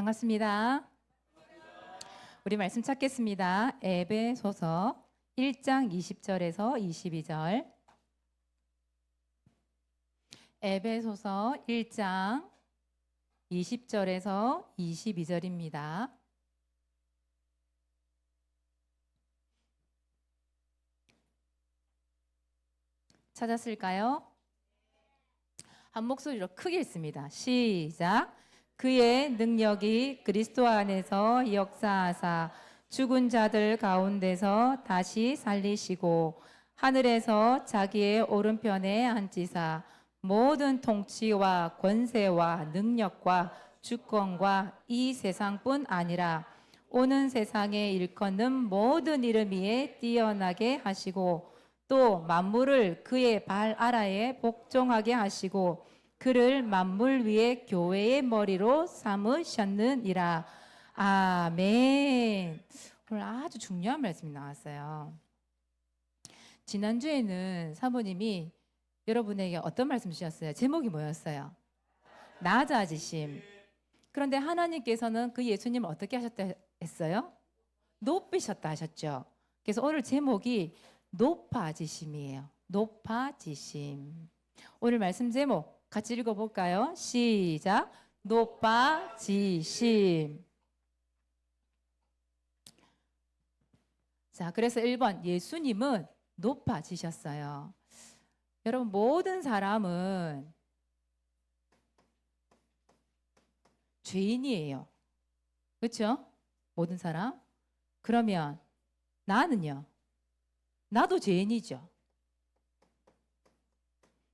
반갑습니다. 우리 말씀 찾겠습니다. 에베소서 1장 20절에서 22절. 에베소서 1장 20절에서 22절입니다. 찾았을까요? 한 목소리로 크게 읽습니다. 시작. 그의 능력이 그리스도 안에서 역사하사 죽은 자들 가운데서 다시 살리시고 하늘에서 자기의 오른편에 앉히사 모든 통치와 권세와 능력과 주권과 이 세상뿐 아니라 오는 세상에 일컫는 모든 이름 위에 뛰어나게 하시고 또 만물을 그의 발 아래에 복종하게 하시고 그를 만물 위에 교회의 머리로 삼으셨느니라. 아멘. 오늘 아주 중요한 말씀이 나왔어요. 지난주에는 사모님이 여러분에게 어떤 말씀 주셨어요? 제목이 뭐였어요? 낮아지심. 그런데 하나님께서는 그 예수님을 어떻게 하셨다 했어요? 높이셨다 하셨죠. 그래서 오늘 제목이 높아지심이에요. 높아지심. 오늘 말씀 제목 같이 읽어볼까요? 시작. 높아지심. 자, 그래서 1번 예수님은 높아지셨어요. 여러분 모든 사람은 죄인이에요. 그렇죠? 모든 사람. 그러면 나는요. 나도 죄인이죠.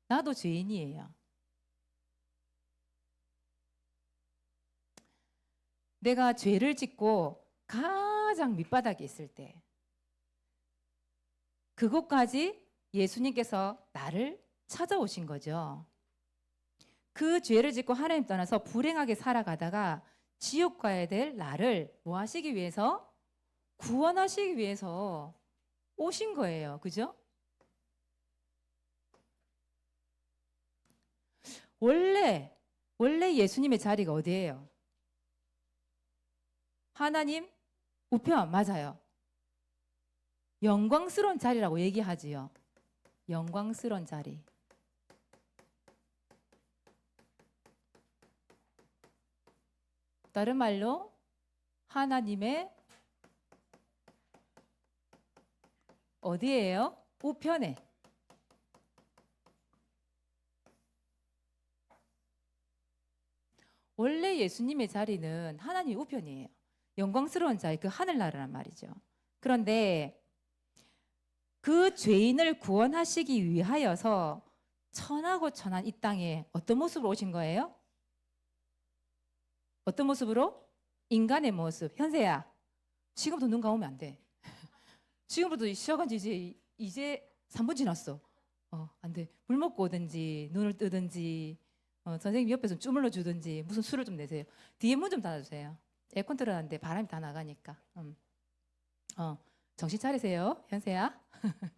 나도 죄인이에요. 내가 죄를 짓고 가장 밑바닥에 있을 때 그곳까지 예수님께서 나를 찾아오신 거죠. 그 죄를 짓고 하나님 떠나서 불행하게 살아가다가 지옥 가야 될 나를 뭐 하시기 위해서 구원하시기 위해서 오신 거예요. 그죠? 원래 원래 예수님의 자리가 어디예요? 하나님 우편 맞아요. 영광스러운 자리라고 얘기하지요. 영광스러운 자리. 다른 말로 하나님의 어디예요? 우편에. 원래 예수님의 자리는 하나님 우편이에요. 영광스러운 자리, 그 하늘나라란 말이죠. 그런데 그 죄인을 구원하시기 위하여서 천하고 천한 이 땅에 어떤 모습으로 오신 거예요? 어떤 모습으로? 인간의 모습. 현세야, 지금부터 눈 감으면 안 돼. 지금부터 시작한 지 이제, 이제 3분 지났어. 어, 안 돼. 물 먹고 오든지, 눈을 뜨든지, 어, 선생님 옆에서 주물러 주든지, 무슨 술을 좀 내세요. 뒤에 문 좀 닫아주세요. 에어컨 틀어놨는데 바람이 다 나가니까. 음. 어, 정신 차리세요, 현세야.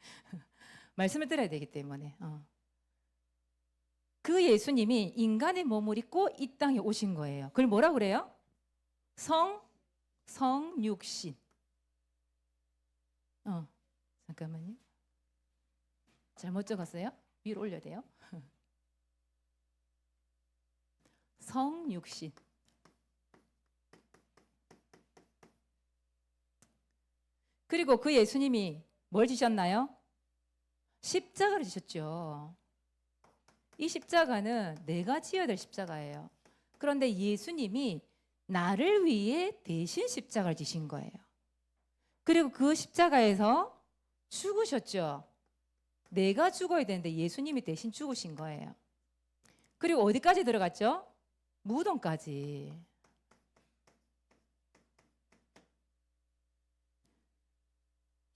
말씀을 들어야 되기 때문에. 어. 그 예수님이 인간의 몸을 입고 이 땅에 오신 거예요. 그걸 뭐라 그래요? 성, 성육신. 어, 잠깐만요. 잘못 적었어요? 위로 올려야 돼요. 성육신. 그리고 그 예수님이 뭘 지셨나요? 십자가를 지셨죠. 이 십자가는 내가 지어야 될 십자가예요. 그런데 예수님이 나를 위해 대신 십자가를 지신 거예요. 그리고 그 십자가에서 죽으셨죠. 내가 죽어야 되는데 예수님이 대신 죽으신 거예요. 그리고 어디까지 들어갔죠? 무덤까지.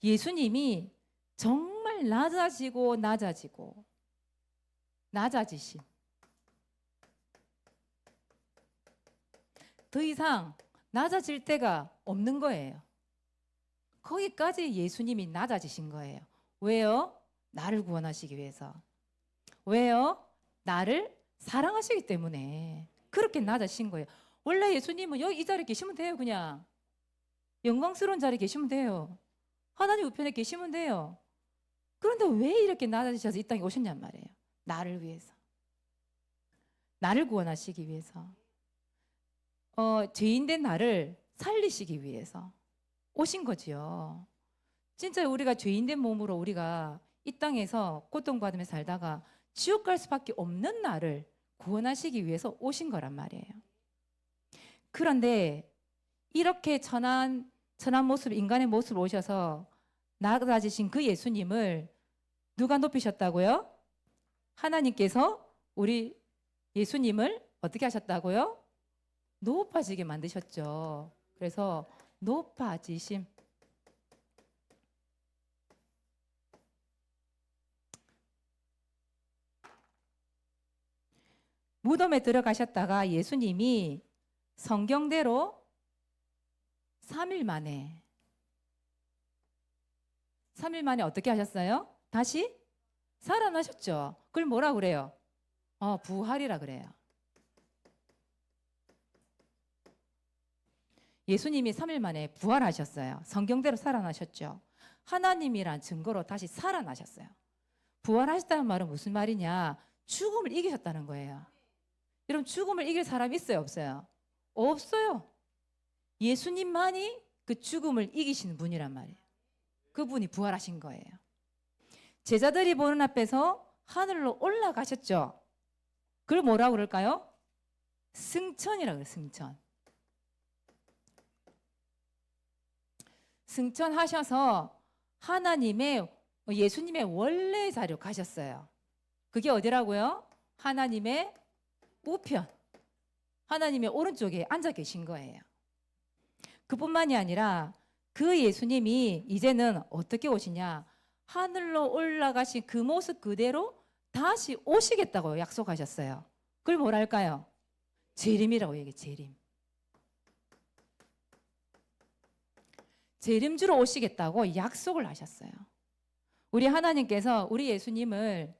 예수님이 정말 낮아지고 낮아지고 낮아지신 더 이상 낮아질 때가 없는 거예요. 거기까지 예수님이 낮아지신 거예요. 왜요? 나를 구원하시기 위해서. 왜요? 나를 사랑하시기 때문에 그렇게 낮아신 거예요. 원래 예수님은 여기 이 자리에 계시면 돼요, 그냥. 영광스러운 자리에 계시면 돼요. 하나님 우편에 계시면 돼요. 그런데 왜 이렇게 낮아지셔서 이 땅에 오셨냔 말이에요. 나를 위해서. 나를 구원하시기 위해서. 어, 죄인된 나를 살리시기 위해서 오신 거지요. 진짜 우리가 죄인된 몸으로 우리가 이 땅에서 고통받으며 살다가 지옥 갈 수밖에 없는 나를 구원하시기 위해서 오신 거란 말이에요. 그런데 이렇게 천한 천한 모습 인간의 모습을 오셔서 낮아지신 그 예수님을 누가 높이셨다고요? 하나님께서 우리 예수님을 어떻게 하셨다고요? 높아지게 만드셨죠. 그래서 높아지심. 무덤에 들어가셨다가 예수님이 성경대로 3일 만에 3일 만에 어떻게 하셨어요? 다시 살아나셨죠. 그걸 뭐라 그래요? 어, 부활이라 그래요. 예수님이 3일 만에 부활하셨어요. 성경대로 살아나셨죠. 하나님이란 증거로 다시 살아나셨어요. 부활하셨다는 말은 무슨 말이냐? 죽음을 이기셨다는 거예요. 여러분 죽음을 이길 사람이 있어요, 없어요? 없어요. 예수님만이 그 죽음을 이기시는 분이란 말이에요. 그분이 부활하신 거예요. 제자들이 보는 앞에서 하늘로 올라가셨죠. 그걸 뭐라고 그럴까요? 승천이라고 그래요, 승천. 승천하셔서 하나님의 예수님의 원래 자리로 가셨어요. 그게 어디라고요? 하나님의 우편. 하나님의 오른쪽에 앉아 계신 거예요. 그뿐만이 아니라 그 예수님이 이제는 어떻게 오시냐? 하늘로 올라가신 그 모습 그대로 다시 오시겠다고 약속하셨어요. 그걸 뭐랄까요? 재림이라고 얘기해, 재림. 재림주로 오시겠다고 약속을 하셨어요. 우리 하나님께서 우리 예수님을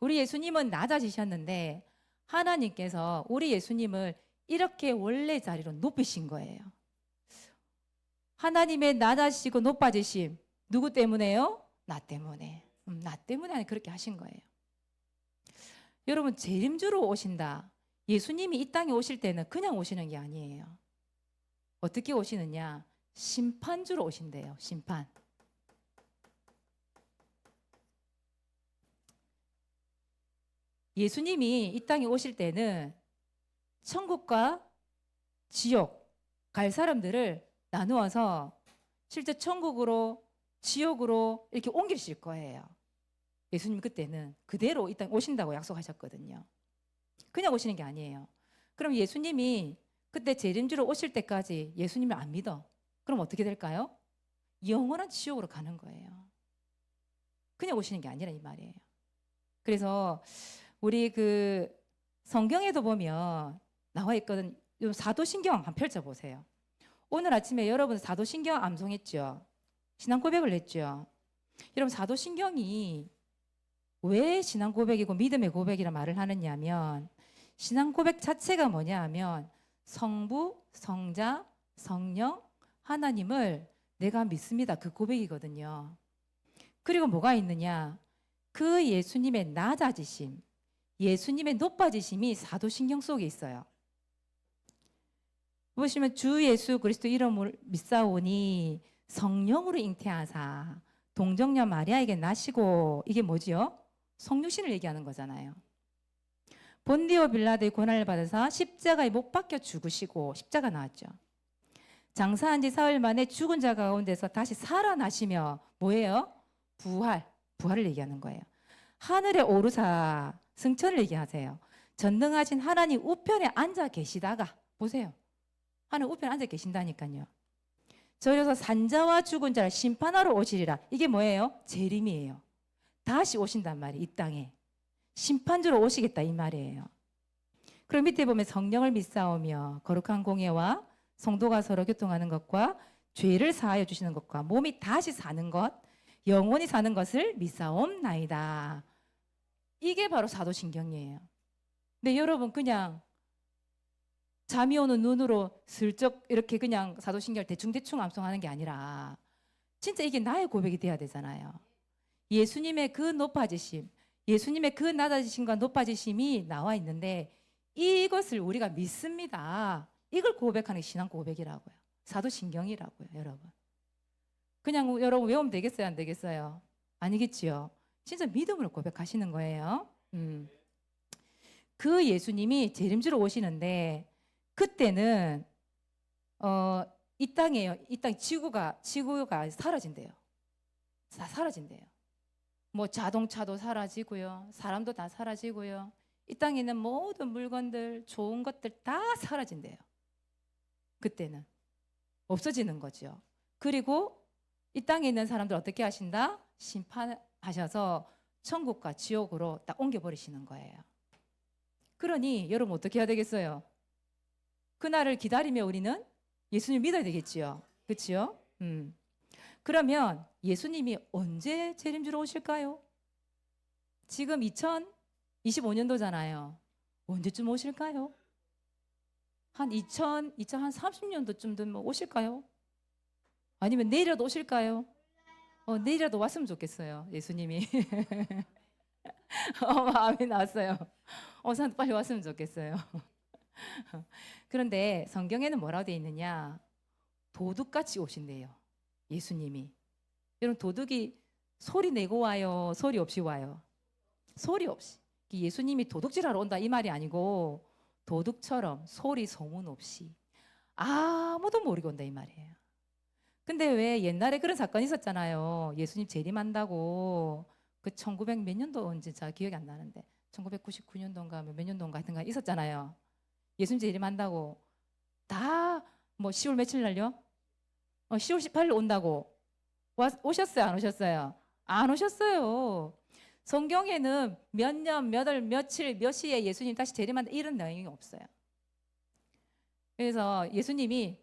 우리 예수님은 낮아지셨는데 하나님께서 우리 예수님을 이렇게 원래 자리로 높이신 거예요. 하나님의 낮아지시고 높아지심 누구 때문에요? 나 때문에. 음, 나 때문에 그렇게 하신 거예요. 여러분 재림주로 오신다. 예수님이 이 땅에 오실 때는 그냥 오시는 게 아니에요. 어떻게 오시느냐? 심판주로 오신대요. 심판. 예수님이 이 땅에 오실 때는 천국과 지옥 갈 사람들을 나누어서 실제 천국으로 지옥으로 이렇게 옮기실 거예요. 예수님 그때는 그대로 이 땅에 오신다고 약속하셨거든요. 그냥 오시는 게 아니에요. 그럼 예수님이 그때 재림주로 오실 때까지 예수님을 안 믿어. 그럼 어떻게 될까요? 영원한 지옥으로 가는 거예요. 그냥 오시는 게 아니라 이 말이에요. 그래서 우리 그 성경에도 보면 나와 있거든. 요 사도신경 한번 펼쳐 보세요. 오늘 아침에 여러분 사도신경 암송했죠. 신앙 고백을 했죠. 여러분 사도신경이 왜 신앙 고백이고 믿음의 고백이라 말을 하느냐면 신앙 고백 자체가 뭐냐 하면 성부, 성자, 성령, 하나님을 내가 믿습니다. 그 고백이거든요. 그리고 뭐가 있느냐? 그 예수님의 낮아지심, 예수님의 높아지심이 사도신경 속에 있어요. 보시면 주 예수 그리스도 이름을 믿사오니 성령으로 잉태하사 동정녀 마리아에게 나시고 이게 뭐지요? 성육신을 얘기하는 거잖아요. 본디오 빌라드의 고난을 받아서 십자가에 못 박혀 죽으시고 십자가 나왔죠. 장사한 지 사흘 만에 죽은 자 가운데서 다시 살아나시며 뭐예요? 부활, 부활을 얘기하는 거예요. 하늘에 오르사 승천을 얘기하세요. 전능하신 하나님 우편에 앉아 계시다가 보세요. 하늘 우편에 앉아 계신다니까요. 저려서 산자와 죽은 자를 심판하러 오시리라. 이게 뭐예요? 재림이에요. 다시 오신단 말이에요. 이 땅에. 심판주로 오시겠다 이 말이에요. 그럼 밑에 보면 성령을 믿사오며 거룩한 공예와 성도가 서로 교통하는 것과 죄를 사하여 주시는 것과 몸이 다시 사는 것, 영원히 사는 것을 믿사옵나이다. 이게 바로 사도신경이에요. 근데 여러분 그냥 잠이 오는 눈으로 슬쩍 이렇게 그냥 사도신경을 대충대충 암송하는 게 아니라 진짜 이게 나의 고백이 돼야 되잖아요. 예수님의 그 높아지심, 예수님의 그 낮아지심과 높아지심이 나와 있는데 이것을 우리가 믿습니다. 이걸 고백하는 게 신앙 고백이라고요. 사도신경이라고요, 여러분. 그냥 여러분 외우면 되겠어요, 안 되겠어요? 아니겠지요. 진짜 믿음으로 고백하시는 거예요. 음. 그 예수님이 재림주로 오시는데 그때는 어, 이 땅에요. 이 땅 지구가 지구가 사라진대요. 다 사라진대요. 뭐 자동차도 사라지고요. 사람도 다 사라지고요. 이 땅에 있는 모든 물건들, 좋은 것들 다 사라진대요. 그때는 없어지는 거죠. 그리고 이 땅에 있는 사람들 어떻게 하신다? 심판하셔서 천국과 지옥으로 딱 옮겨버리시는 거예요. 그러니 여러분 어떻게 해야 되겠어요? 그날을 기다리며 우리는 예수님 믿어야 되겠지요. 그렇지요? 음. 그러면 예수님이 언제 재림주로 오실까요? 지금 2025년도잖아요. 언제쯤 오실까요? 한 2000, 2030년도쯤 되면 오실까요? 아니면 내일이라도 오실까요? 어, 내일이라도 왔으면 좋겠어요. 예수님이. 어, 마음이 나왔어요. 어, 산 빨리 왔으면 좋겠어요. 그런데 성경에는 뭐라고 되어 있느냐? 도둑같이 오신대요. 예수님이. 여러분 도둑이 소리 내고 와요. 소리 없이 와요. 소리 없이. 예수님이 도둑질하러 온다 이 말이 아니고 도둑처럼 소리 소문 없이 아무도 모르고 온다 이 말이에요. 근데 왜 옛날에 그런 사건이 있었잖아요. 예수님 재림한다고 그 1900 몇 년도 언제 잘 기억이 안 나는데 1999년도인가 몇 년도인가 하여튼가 있었잖아요. 예수님 재림한다고 다 뭐 10월 며칠 날요? 어, 10월 18일 온다고 와, 오셨어요? 안 오셨어요? 안 오셨어요. 성경에는 몇 년, 몇 월, 며칠, 몇 시에 예수님 다시 재림한다 이런 내용이 없어요. 그래서 예수님이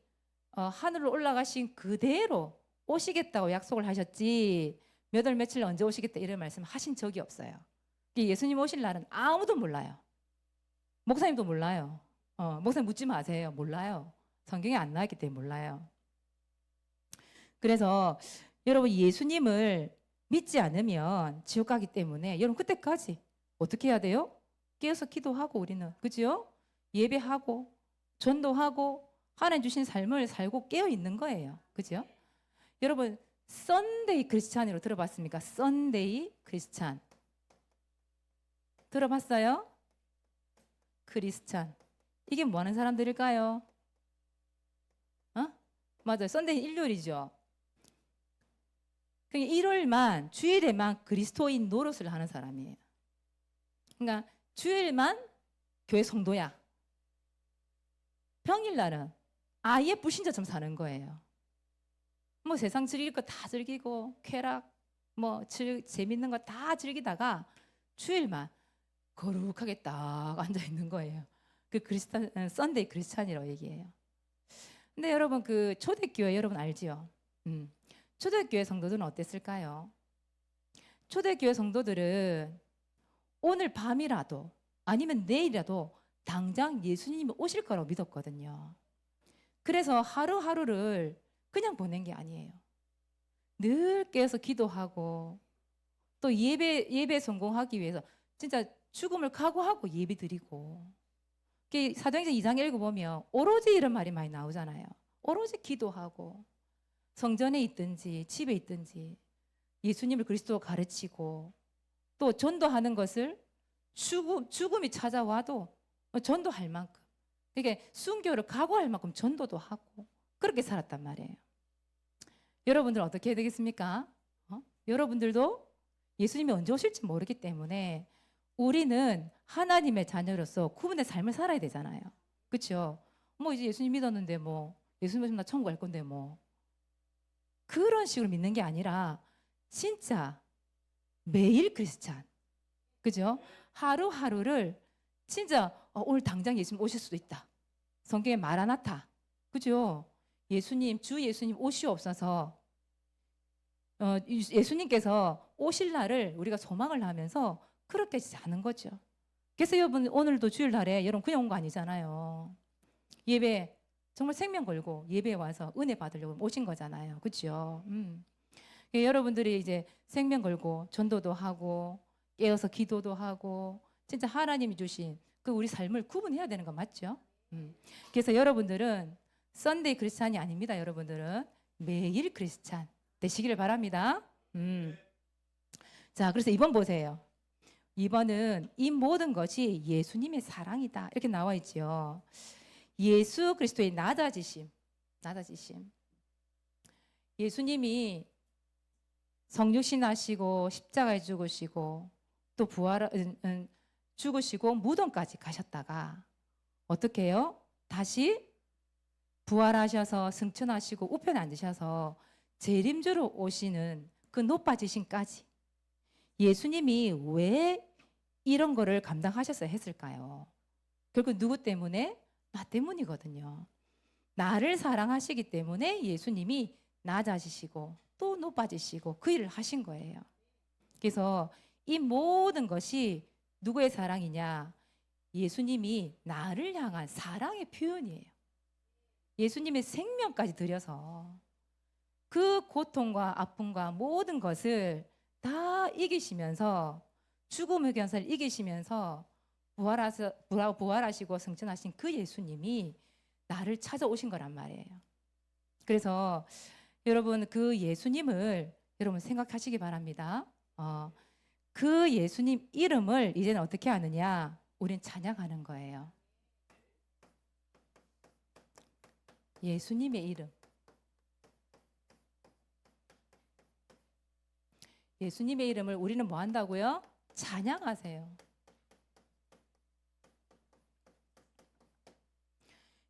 어, 하늘로 올라가신 그대로 오시겠다고 약속을 하셨지 몇 월 며칠 언제 오시겠다 이런 말씀 하신 적이 없어요. 예수님 오실 날은 아무도 몰라요. 목사님도 몰라요. 어, 목사님 묻지 마세요. 몰라요. 성경에 안 나왔기 때문에 몰라요. 그래서 여러분 예수님을 믿지 않으면 지옥 가기 때문에 여러분 그때까지 어떻게 해야 돼요? 깨어서 기도하고 우리는 그죠? 예배하고 전도하고 하나님 주신 삶을 살고 깨어 있는 거예요. 그죠? 여러분 썬데이 크리스찬으로 들어봤습니까? 썬데이 크리스찬 들어봤어요? 크리스찬 이게 뭐 하는 사람들일까요? 어? 맞아요. 썬데이 일요일이죠. 그러니까 일요일만 주일에만 그리스도인 노릇을 하는 사람이에요. 그러니까 주일만 교회 성도야. 평일날은 아예 불신자처럼 사는 거예요. 뭐 세상 즐길 거 다 즐기고 쾌락 뭐 즐, 재밌는 거 다 즐기다가 주일만 거룩하게 딱 앉아 있는 거예요. 그 크리스탄 썬데이 크리스찬이라고 얘기해요. 근데 여러분 그 초대교회 여러분 알지요? 음. 초대교회 성도들은 어땠을까요? 초대교회 성도들은 오늘 밤이라도 아니면 내일이라도 당장 예수님이 오실 거라고 믿었거든요. 그래서 하루하루를 그냥 보낸 게 아니에요. 늘 깨서 기도하고 또 예배 예배 성공하기 위해서 진짜 죽음을 각오하고 예배 드리고 사도행전 2장 읽어보면 오로지 이런 말이 많이 나오잖아요. 오로지 기도하고 성전에 있든지 집에 있든지 예수님을 그리스도 가르치고 또 전도하는 것을 죽음, 죽음이 찾아와도 전도할 만큼 그러니까 순교를 각오할 만큼 전도도 하고 그렇게 살았단 말이에요. 여러분들 어떻게 해야 되겠습니까? 어? 여러분들도 예수님이 언제 오실지 모르기 때문에 우리는 하나님의 자녀로서 구분의 삶을 살아야 되잖아요. 그렇죠? 뭐 이제 예수님 믿었는데 뭐 예수님 오시면 나 천국 갈 건데 뭐 그런 식으로 믿는 게 아니라 진짜 매일 크리스찬. 그죠? 하루하루를 진짜 어, 오늘 당장 예수님 오실 수도 있다. 성경에 마라나타. 그죠? 예수님, 주 예수님 오시옵소서. 어, 예수님께서 오실 날을 우리가 소망을 하면서 그렇게 자는 거죠. 그래서 여러분 오늘도 주일날에 여러분 그냥 온 거 아니잖아요. 예배 정말 생명 걸고 예배에 와서 은혜 받으려고 오신 거잖아요. 그렇죠? 음. 예, 여러분들이 이제 생명 걸고 전도도 하고 깨어서 기도도 하고 진짜 하나님이 주신 그 우리 삶을 구분해야 되는 거 맞죠? 음. 그래서 여러분들은 썬데이 크리스찬이 아닙니다. 여러분들은 매일 크리스찬 되시기를 바랍니다. 음. 자, 그래서 2번 보세요. 2번은 이 모든 것이 예수님의 사랑이다. 이렇게 나와 있지요. 예수 그리스도의 낮아지심. 낮아지심. 예수님이 성육신 하시고 십자가에 죽으시고 또 부활 음, 음, 죽으시고 무덤까지 가셨다가 어떻게 해요? 다시 부활하셔서 승천하시고 우편에 앉으셔서 재림주로 오시는 그 높아지심까지 예수님이 왜 이런 거를 감당하셨어야 했을까요? 결국 누구 때문에? 나 때문이거든요. 나를 사랑하시기 때문에 예수님이 낮아지시고 또 높아지시고 그 일을 하신 거예요. 그래서 이 모든 것이 누구의 사랑이냐? 예수님이 나를 향한 사랑의 표현이에요. 예수님의 생명까지 들여서 그 고통과 아픔과 모든 것을 다 이기시면서 죽음 의 견사를 이기시면서 부활하서 부활- 부활하시고 승천하신 그 예수님이 나를 찾아오신 거란 말이에요. 그래서 여러분 그 예수님을 여러분 생각하시기 바랍니다. 어, 그 예수님 이름을 이제는 어떻게 하느냐? 우린 찬양하는 거예요. 예수님의 이름. 예수님의 이름을 우리는 뭐 한다고요? 찬양하세요.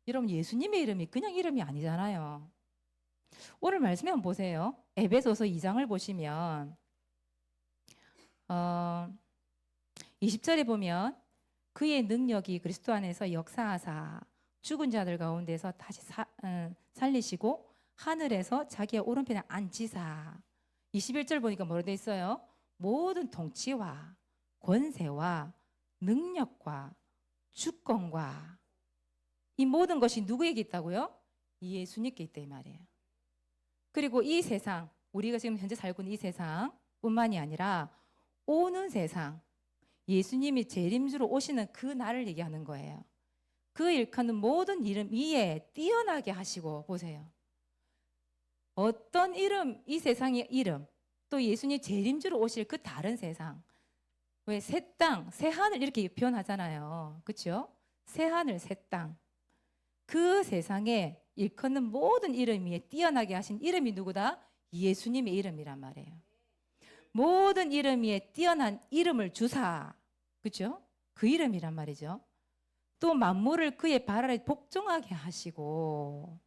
여러분 예수님의 이름이 그냥 이름이 아니잖아요. 오늘 말씀에 한번 보세요. 에베소서 2장을 보시면 어, 20절에 보면 그의 능력이 그리스도 안에서 역사하사 죽은 자들 가운데서 다시 사, 음, 살리시고 하늘에서 자기의 오른편에 앉히사 21절 보니까 뭐로 돼 있어요? 모든 통치와 권세와 능력과 주권과 이 모든 것이 누구에게 있다고요? 예수님께 있다 이 말이에요. 그리고 이 세상 우리가 지금 현재 살고 있는 이 세상뿐만이 아니라 오는 세상 예수님이 재림주로 오시는 그 날을 얘기하는 거예요. 그 일컫는 모든 이름 위에 뛰어나게 하시고 보세요. 어떤 이름 이 세상의 이름 또 예수님 재림주로 오실 그 다른 세상 왜 새 땅, 새 하늘 이렇게 표현하잖아요. 그렇죠? 새 하늘, 새 땅. 그 세상에 일컫는 모든 이름 위에 뛰어나게 하신 이름이 누구다? 예수님의 이름이란 말이에요. 모든 이름 위에 뛰어난 이름을 주사. 그죠? 그 이름이란 말이죠. 또 만물을 그의 발 아래 복종하게 하시고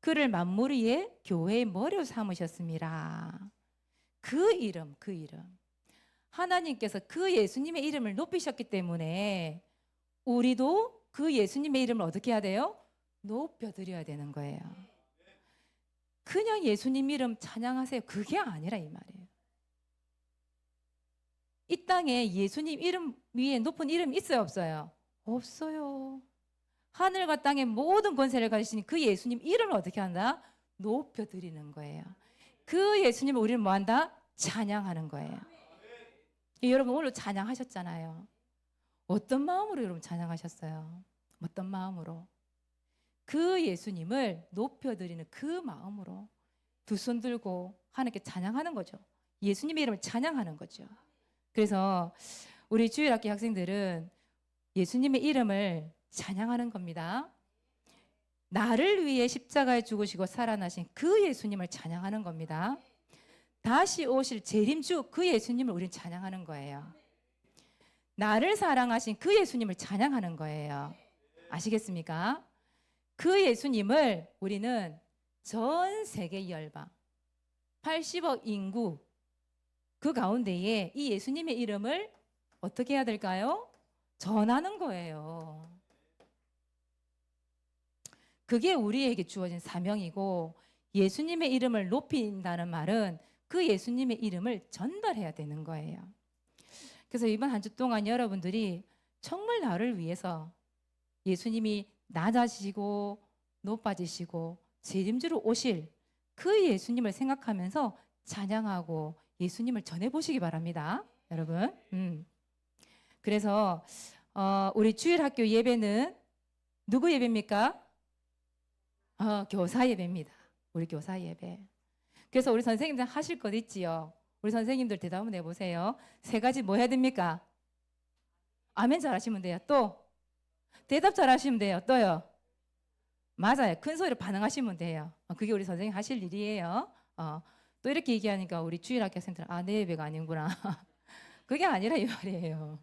그를 만물 위에 교회의 머리로 삼으셨습니다. 그 이름, 그 이름. 하나님께서 그 예수님의 이름을 높이셨기 때문에 우리도 그 예수님의 이름을 어떻게 해야 돼요? 높여드려야 되는 거예요. 그냥 예수님 이름 찬양하세요. 그게 아니라 이 말이에요. 이 땅에 예수님 이름 위에 높은 이름 있어요, 없어요? 없어요. 하늘과 땅의 모든 권세를 가지신 그 예수님 이름을 어떻게 한다? 높여드리는 거예요. 그 예수님을 우리는 뭐 한다? 찬양하는 거예요. 여러분 오늘 찬양하셨잖아요. 어떤 마음으로 여러분 찬양하셨어요? 어떤 마음으로? 그 예수님을 높여드리는 그 마음으로 두 손 들고 하나님께 찬양하는 거죠. 예수님의 이름을 찬양하는 거죠. 그래서 우리 주일학교 학생들은 예수님의 이름을 찬양하는 겁니다. 나를 위해 십자가에 죽으시고 살아나신 그 예수님을 찬양하는 겁니다. 다시 오실 재림주 그 예수님을 우리는 찬양하는 거예요. 나를 사랑하신 그 예수님을 찬양하는 거예요. 아시겠습니까? 그 예수님을 우리는 전 세계 열방 80억 인구 그 가운데에 이 예수님의 이름을 어떻게 해야 될까요? 전하는 거예요. 그게 우리에게 주어진 사명이고 예수님의 이름을 높인다는 말은 그 예수님의 이름을 전달해야 되는 거예요. 그래서 이번 한 주 동안 여러분들이 정말 나를 위해서 예수님이 낮아지시고 높아지시고 재림주로 오실 그 예수님을 생각하면서 찬양하고 예수님을 전해 보시기 바랍니다. 여러분. 음. 그래서 어, 우리 주일 학교 예배는 누구 예배입니까? 어, 교사 예배입니다. 우리 교사 예배. 그래서 우리 선생님들 하실 것 있지요. 우리 선생님들 대답 한번 해보세요. 세 가지 뭐 해야 됩니까? 아멘 잘 하시면 돼요. 또 대답 잘 하시면 돼요. 또요. 맞아요. 큰 소리로 반응하시면 돼요. 어, 그게 우리 선생님 하실 일이에요. 어, 또 이렇게 얘기하니까 우리 주일학교 학생들 아, 내 예배가 아니구나. 그게 아니라 이 말이에요.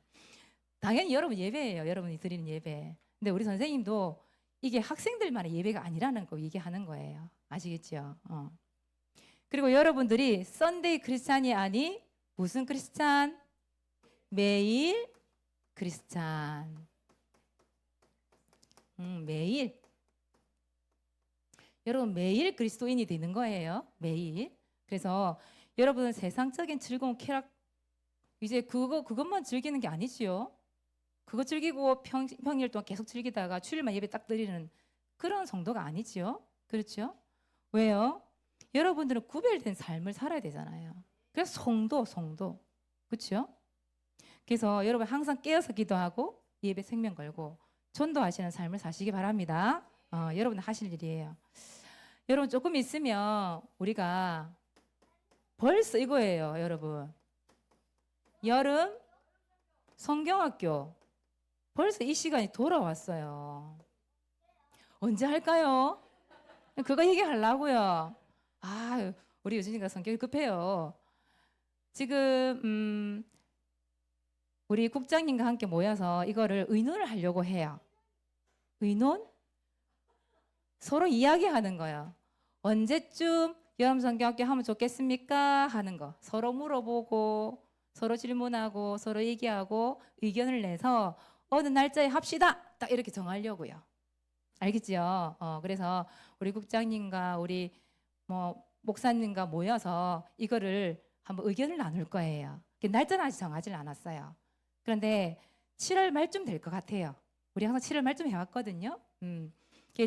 당연히 여러분 예배예요. 여러분이 드리는 예배. 근데 우리 선생님도 이게 학생들만의 예배가 아니라는 거 얘기하는 거예요. 아시겠죠? 어. 그리고 여러분들이 썬데이 크리스찬이 아니 무슨 크리스찬? 매일 크리스찬. 음, 매일. 여러분 매일 그리스도인이 되는 거예요. 매일. 그래서 여러분 세상적인 즐거운 쾌락 이제 그거 그것만 즐기는 게 아니지요. 그거 즐기고 평, 평일 동안 계속 즐기다가 주일만 예배 딱 드리는 그런 성도가 아니지요. 그렇죠? 왜요? 여러분들은 구별된 삶을 살아야 되잖아요. 그래서 성도, 성도. 그렇죠? 그래서 여러분 항상 깨어서 기도하고 예배 생명 걸고 전도하시는 삶을 사시기 바랍니다. 어, 여러분 하실 일이에요. 여러분 조금 있으면 우리가 벌써 이거예요, 여러분. 여름 성경학교 벌써 이 시간이 돌아왔어요. 언제 할까요? 그거 얘기하려고요. 아, 우리 유진이가 성격이 급해요. 지금 음, 우리 국장님과 함께 모여서 이거를 의논을 하려고 해요. 의논? 서로 이야기하는 거예요. 언제쯤 여름 성경학교 하면 좋겠습니까? 하는 거. 서로 물어보고 서로 질문하고 서로 얘기하고 의견을 내서 어느 날짜에 합시다. 딱 이렇게 정하려고요. 알겠지요? 어, 그래서 우리 국장님과 우리 뭐 목사님과 모여서 이거를 한번 의견을 나눌 거예요. 날짜는 아직 정하지 않았어요. 그런데 7월 말쯤 될 것 같아요. 우리 항상 7월 말쯤 해왔거든요. 음.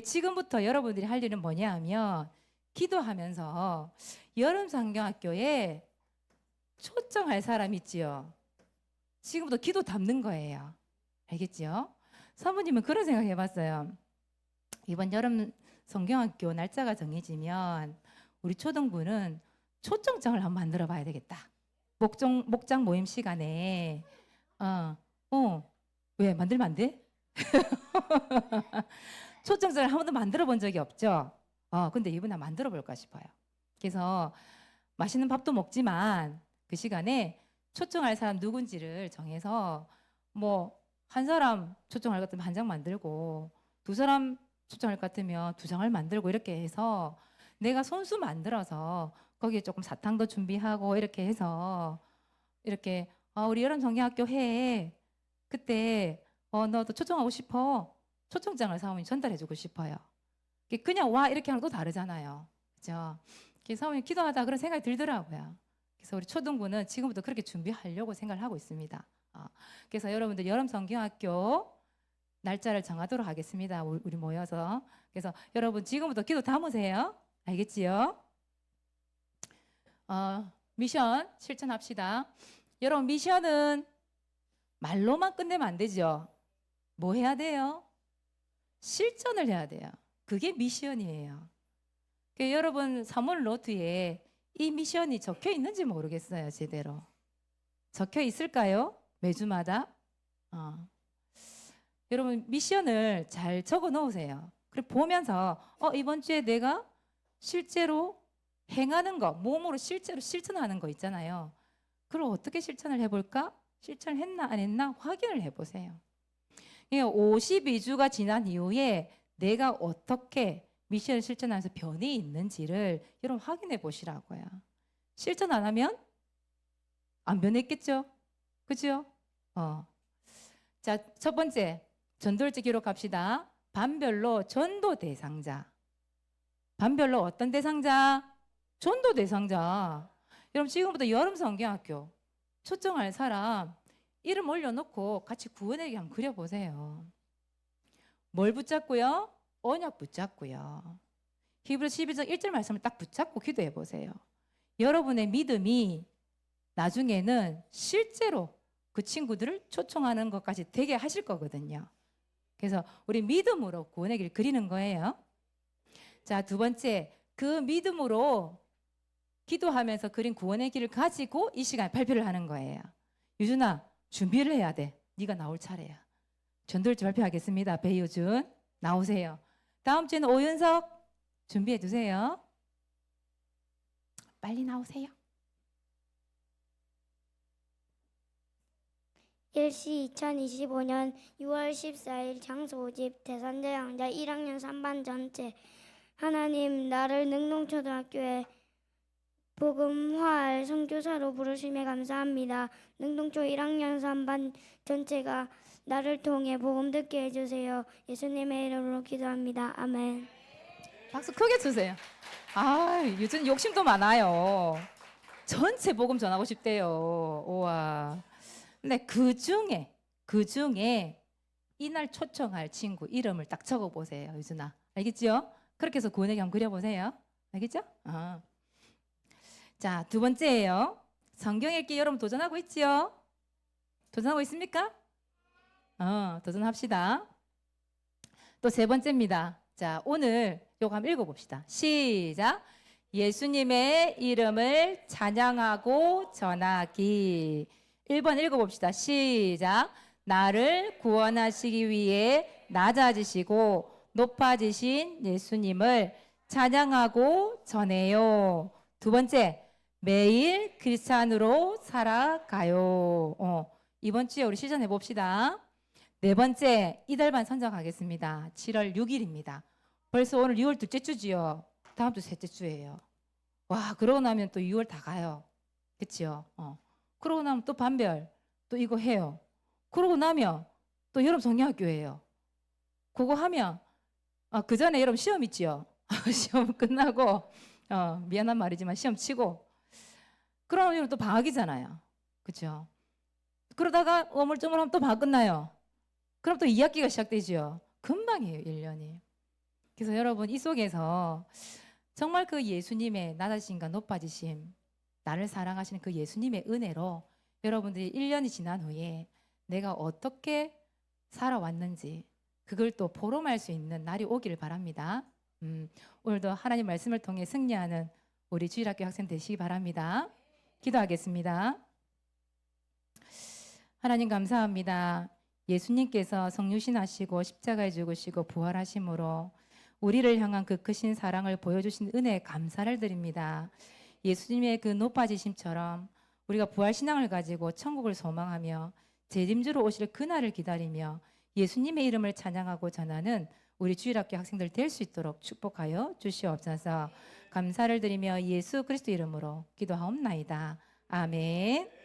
지금부터 여러분들이 할 일은 뭐냐 하면 기도하면서 여름 상경학교에 초청할 사람 있지요. 지금부터 기도 담는 거예요. 알겠지요? 사모님은 그런 생각 해봤어요. 이번 여름 성경학교 날짜가 정해지면 우리 초등부는 초청장을 한번 만들어 봐야 되겠다. 목장, 목장 모임 시간에 어, 어, 왜 만들면 안 돼? 초청장을 한 번도 만들어 본 적이 없죠. 어, 근데 이번에 만들어 볼까 싶어요. 그래서 맛있는 밥도 먹지만 그 시간에 초청할 사람 누군지를 정해서 뭐 한 사람 초청할 것 같으면 한 장 만들고 두 사람 초청할 것 같으면 두 장을 만들고 이렇게 해서 내가 손수 만들어서 거기에 조금 사탕도 준비하고 이렇게 해서 이렇게 어, 우리 여름 정기학교 해 그때 어, 너도 초청하고 싶어 초청장을 사모님 전달해주고 싶어요. 그냥 와 이렇게 하는 또 다르잖아요. 그죠? 사모님 기도하다 그런 생각이 들더라고요. 그래서 우리 초등부는 지금부터 그렇게 준비하려고 생각을 하고 있습니다. 어, 그래서 여러분들 여름 성경학교 날짜를 정하도록 하겠습니다. 우리 모여서. 그래서 여러분 지금부터 기도 담으세요. 알겠지요? 어, 미션 실천합시다. 여러분 미션은 말로만 끝내면 안 되죠. 뭐 해야 돼요? 실천을 해야 돼요. 그게 미션이에요. 그 여러분 3월 노트에 이 미션이 적혀 있는지 모르겠어요, 제대로. 적혀 있을까요? 매주마다? 어. 여러분 미션을 잘 적어 놓으세요. 그리고 보면서 어 이번 주에 내가 실제로 행하는 거, 몸으로 실제로 실천하는 거 있잖아요. 그걸 어떻게 실천을 해볼까? 실천했나 안 했나 확인을 해보세요. 52주가 지난 이후에 내가 어떻게 미션을 실천하면서 변이 있는지를 여러분 확인해 보시라고요. 실천 안 하면 안 변했겠죠? 그죠? 어. 자, 첫 번째 전도일지 기록합시다. 반별로 전도 대상자. 반별로 어떤 대상자? 전도 대상자. 여러분 지금부터 여름 성경학교 초청할 사람 이름 올려놓고 같이 구원에게 한번 그려보세요. 뭘 붙잡고요? 언약 붙잡고요. 히브리 12장 1절 말씀을 딱 붙잡고 기도해 보세요. 여러분의 믿음이 나중에는 실제로 그 친구들을 초청하는 것까지 되게 하실 거거든요. 그래서 우리 믿음으로 구원의 길 그리는 거예요. 자, 두 번째, 그 믿음으로 기도하면서 그린 구원의 길을 가지고 이 시간에 발표를 하는 거예요. 유준아, 준비를 해야 돼. 네가 나올 차례야. 전도일지 발표하겠습니다. 배유준, 나오세요. 다음 주에는 오윤석 준비해 두세요. 빨리 나오세요. 일시 2025년 6월 14일 장소 5집 대산대 양자 1학년 3반 전체 하나님 나를 능동초등학교에 복음화할 선교사로 부르심에 감사합니다. 능동초 1학년 3반 전체가 나를 통해 복음 듣게 해주세요. 예수님의 이름으로 기도합니다. 아멘. 박수 크게 주세요. 아, 요즘 욕심도 많아요. 전체 복음 전하고 싶대요. 우와. 근데 그 중에 그 중에 이날 초청할 친구 이름을 딱 적어 보세요, 유준아. 알겠지요? 그렇게 해서 구원의 경 그려 보세요. 알겠죠? 아. 자, 두 번째예요. 성경 읽기 여러분 도전하고 있지요? 도전하고 있습니까? 어, 도전합시다. 또 세 번째입니다. 자, 오늘 요거 한번 읽어봅시다. 시작. 예수님의 이름을 찬양하고 전하기. 1번 읽어봅시다. 시작. 나를 구원하시기 위해 낮아지시고 높아지신 예수님을 찬양하고 전해요. 두 번째, 매일 크리스찬으로 살아가요. 어, 이번 주에 우리 시전해 봅시다. 네 번째, 이달 반 선정하겠습니다. 7월 6일입니다. 벌써 오늘 6월 둘째 주지요. 다음 주 셋째 주예요. 와, 그러고 나면 또 6월 다 가요. 그치요? 어. 그러고 나면 또 반별, 또 이거 해요. 그러고 나면 또 여름 성경학교예요. 그거 하면, 아, 그 전에 여러분 시험 있지요? 시험 끝나고, 어, 미안한 말이지만 시험 치고, 그러면 또 방학이잖아요. 그죠? 그러다가 어물쩡물하면 또 방학 끝나요. 그럼 또 2학기가 시작되지요. 금방이에요, 1년이. 그래서 여러분 이 속에서 정말 그 예수님의 낮아지심과 높아지심, 나를 사랑하시는 그 예수님의 은혜로 여러분들이 1년이 지난 후에 내가 어떻게 살아왔는지 그걸 또 포럼할 수 있는 날이 오기를 바랍니다. 음, 오늘도 하나님 말씀을 통해 승리하는 우리 주일학교 학생 되시기 바랍니다. 기도하겠습니다. 하나님 감사합니다. 예수님께서 성육신하시고 십자가에 죽으시고 부활하심으로 우리를 향한 그 크신 사랑을 보여주신 은혜에 감사를 드립니다. 예수님의 그 높아지심처럼 우리가 부활 신앙을 가지고 천국을 소망하며 재림주로 오실 그날을 기다리며 예수님의 이름을 찬양하고 전하는 우리 주일학교 학생들 될 수 있도록 축복하여 주시옵소서. 감사를 드리며 예수 그리스도 이름으로 기도하옵나이다. 아멘.